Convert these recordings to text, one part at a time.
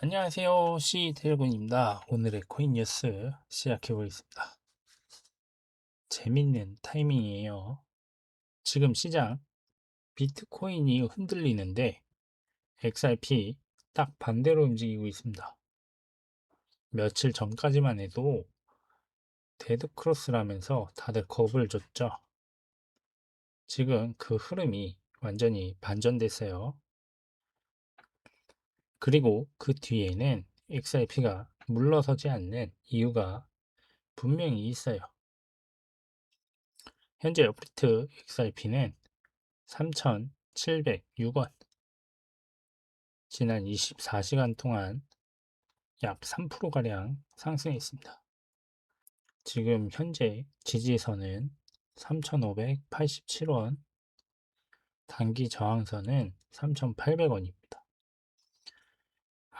안녕하세요. C태일군입니다. 오늘의 코인 뉴스 시작해 보겠습니다. 재밌는 타이밍이에요. 지금 시장 비트코인이 흔들리는데 XRP 딱 반대로 움직이고 있습니다. 며칠 전까지만 해도 데드크로스라면서 다들 겁을 줬죠. 지금 그 흐름이 완전히 반전됐어요. 그리고 그 뒤에는 XRP가 물러서지 않는 이유가 분명히 있어요. 현재 업리트 XRP는 3,706원. 지난 24시간 동안 약 3%가량 상승했습니다. 지금 현재 지지선은 3,587원, 단기 저항선은 3,800원입니다.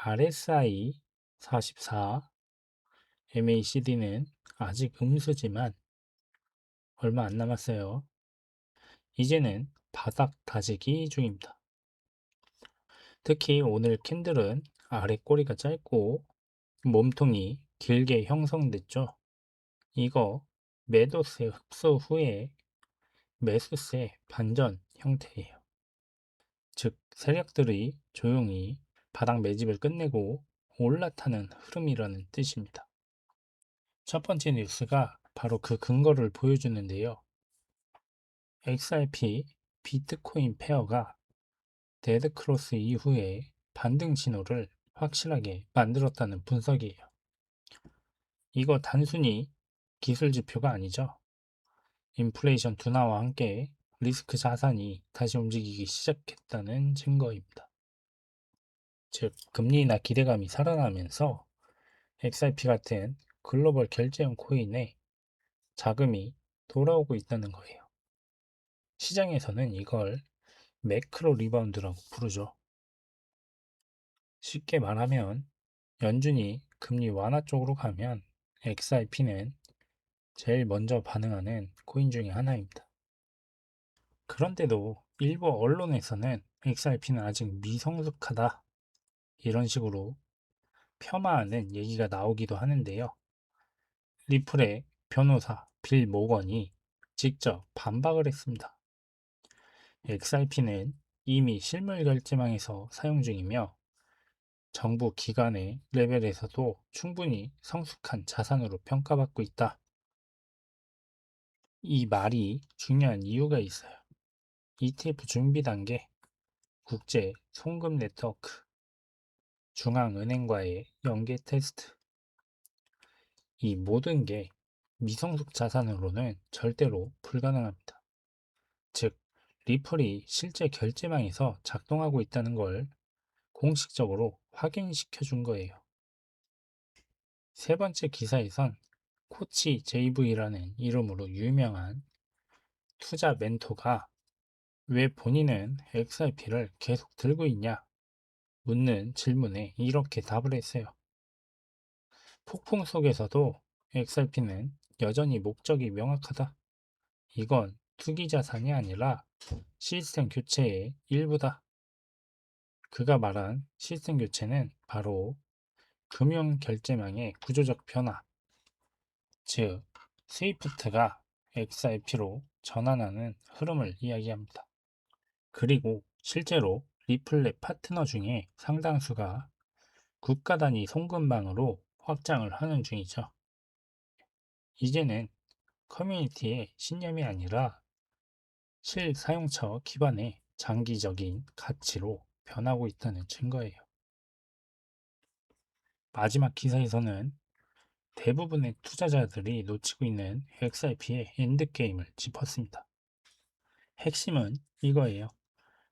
RSI 44, MACD는 아직 음수지만 얼마 안 남았어요. 이제는 바닥 다지기 중입니다. 특히 오늘 캔들은 아래 꼬리가 짧고 몸통이 길게 형성됐죠. 이거 매도세 흡수 후에 매수세 반전 형태예요. 즉 세력들이 조용히 바닥 매집을 끝내고 올라타는 흐름이라는 뜻입니다. 첫 번째 뉴스가 바로 그 근거를 보여주는데요. XRP 비트코인 페어가 데드크로스 이후에 반등 신호를 확실하게 만들었다는 분석이에요. 이거 단순히 기술 지표가 아니죠. 인플레이션 둔화와 함께 리스크 자산이 다시 움직이기 시작했다는 증거입니다. 즉, 금리 인하 기대감이 살아나면서 XRP 같은 글로벌 결제형 코인에 자금이 돌아오고 있다는 거예요. 시장에서는 이걸 매크로 리바운드라고 부르죠. 쉽게 말하면 연준이 금리 완화 쪽으로 가면 XRP는 제일 먼저 반응하는 코인 중의 하나입니다. 그런데도 일부 언론에서는 XRP는 아직 미성숙하다 이런 식으로 폄하하는 얘기가 나오기도 하는데요. 리플의 변호사 빌 모건이 직접 반박을 했습니다. XRP는 이미 실물 결제망에서 사용 중이며 정부 기관의 레벨에서도 충분히 성숙한 자산으로 평가받고 있다. 이 말이 중요한 이유가 있어요. ETF 준비 단계, 국제 송금 네트워크, 중앙은행과의 연계 테스트. 이 모든 게 미성숙 자산으로는 절대로 불가능합니다. 즉, 리플이 실제 결제망에서 작동하고 있다는 걸 공식적으로 확인시켜 준 거예요. 세 번째 기사에선 코치 JV라는 이름으로 유명한 투자 멘토가 왜 본인은 XRP를 계속 들고 있냐 묻는 질문에 이렇게 답을 했어요. 폭풍 속에서도 XRP는 여전히 목적이 명확하다. 이건 투기 자산이 아니라 시스템 교체의 일부다. 그가 말한 시스템 교체는 바로 금융 결제망의 구조적 변화, 즉 스위프트가 XRP로 전환하는 흐름을 이야기합니다. 그리고 실제로 리플렛 파트너 중에 상당수가 국가 단위 송금망으로 확장을 하는 중이죠. 이제는 커뮤니티의 신념이 아니라 실사용처 기반의 장기적인 가치로 변하고 있다는 증거예요. 마지막 기사에서는 대부분의 투자자들이 놓치고 있는 XRP의 엔드게임을 짚었습니다. 핵심은 이거예요.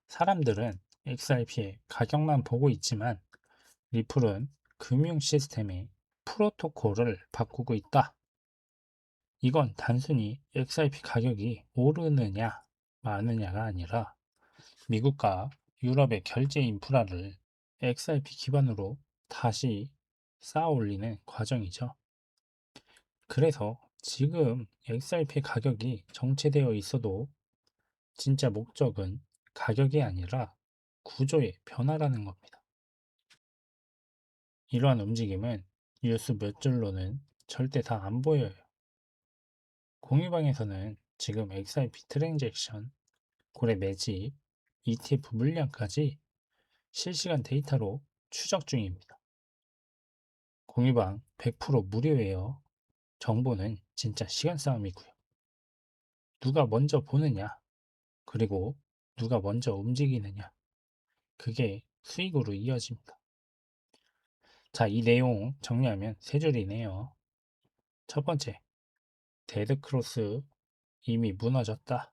사람들은 XRP의 가격만 보고 있지만 리플은 금융 시스템의 프로토콜을 바꾸고 있다. 이건 단순히 XRP 가격이 오르느냐 마느냐가 아니라 미국과 유럽의 결제 인프라를 XRP 기반으로 다시 쌓아 올리는 과정이죠. 그래서 지금 XRP 가격이 정체되어 있어도 진짜 목적은 가격이 아니라 구조의 변화라는 겁니다. 이러한 움직임은 뉴스 몇 줄로는 절대 다 안 보여요. 공유방에서는 지금 XRP 트랜잭션, 고래 매집, ETF 물량까지 실시간 데이터로 추적 중입니다. 공유방 100% 무료예요. 정보는 진짜 시간 싸움이고요. 누가 먼저 보느냐, 그리고 누가 먼저 움직이느냐, 그게 수익으로 이어집니다. 자, 이 내용 정리하면 세 줄이네요. 첫 번째, 데드크로스 이미 무너졌다.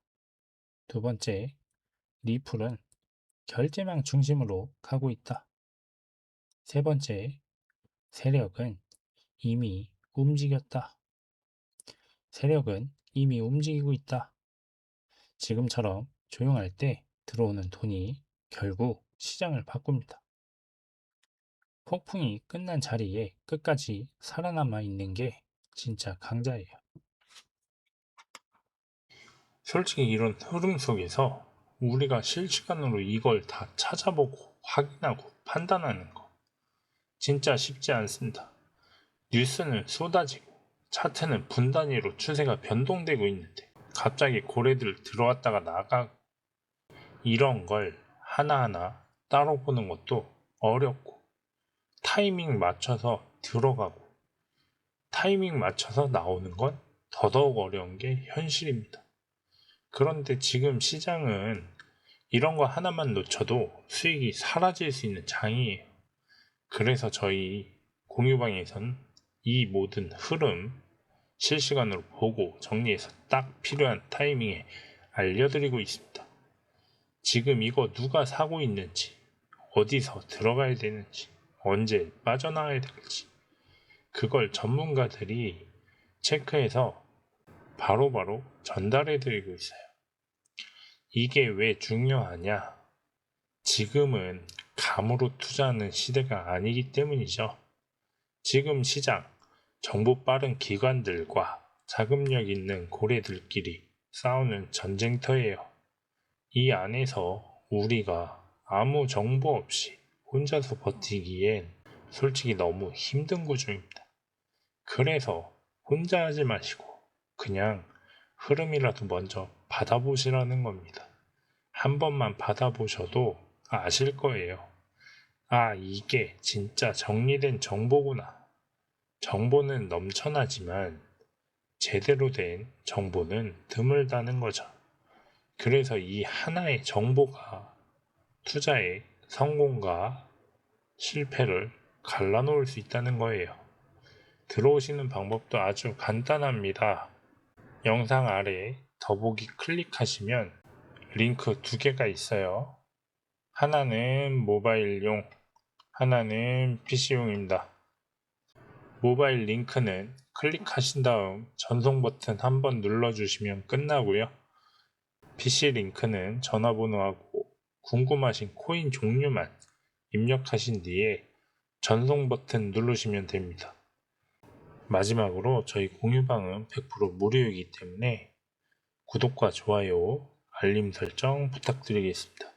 두 번째, 리플은 결제망 중심으로 가고 있다. 세 번째, 세력은 이미 움직였다. 세력은 이미 움직이고 있다. 지금처럼 조용할 때 들어오는 돈이 결국 시장을 바꿉니다. 폭풍이 끝난 자리에 끝까지 살아남아 있는 게 진짜 강자예요. 솔직히 이런 흐름 속에서 우리가 실시간으로 이걸 다 찾아보고 확인하고 판단하는 거 진짜 쉽지 않습니다. 뉴스는 쏟아지고 차트는 분 단위로 추세가 변동되고 있는데 갑자기 고래들 들어왔다가 나가 이런 걸 하나하나 따로 보는 것도 어렵고 타이밍 맞춰서 들어가고 타이밍 맞춰서 나오는 건 더더욱 어려운 게 현실입니다. 그런데 지금 시장은 이런 거 하나만 놓쳐도 수익이 사라질 수 있는 장이에요. 그래서 저희 공유방에선 이 모든 흐름 실시간으로 보고 정리해서 딱 필요한 타이밍에 알려드리고 있습니다. 지금 이거 누가 사고 있는지, 어디서 들어가야 되는지, 언제 빠져나와야 될지, 그걸 전문가들이 체크해서 바로 바로 전달해 드리고 있어요. 이게 왜 중요하냐? 지금은 감으로 투자하는 시대가 아니기 때문이죠. 지금 시장, 정보 빠른 기관들과 자금력 있는 고래들끼리 싸우는 전쟁터예요. 이 안에서 우리가 아무 정보 없이 혼자서 버티기엔 솔직히 너무 힘든 구조입니다. 그래서 혼자 하지 마시고 그냥 흐름이라도 먼저 받아보시라는 겁니다. 한 번만 받아보셔도 아실 거예요. 아, 이게 진짜 정리된 정보구나. 정보는 넘쳐나지만 제대로 된 정보는 드물다는 거죠. 그래서 이 하나의 정보가 투자의 성공과 실패를 갈라놓을 수 있다는 거예요. 들어오시는 방법도 아주 간단합니다. 영상 아래 더보기 클릭하시면 링크 두 개가 있어요. 하나는 모바일용, 하나는 PC용입니다. 모바일 링크는 클릭하신 다음 전송 버튼 한번 눌러주시면 끝나고요. PC 링크는 전화번호하고 궁금하신 코인 종류만 입력하신 뒤에 전송 버튼 누르시면 됩니다. 마지막으로 저희 공유방은 100% 무료이기 때문에 구독과 좋아요, 알림 설정 부탁드리겠습니다.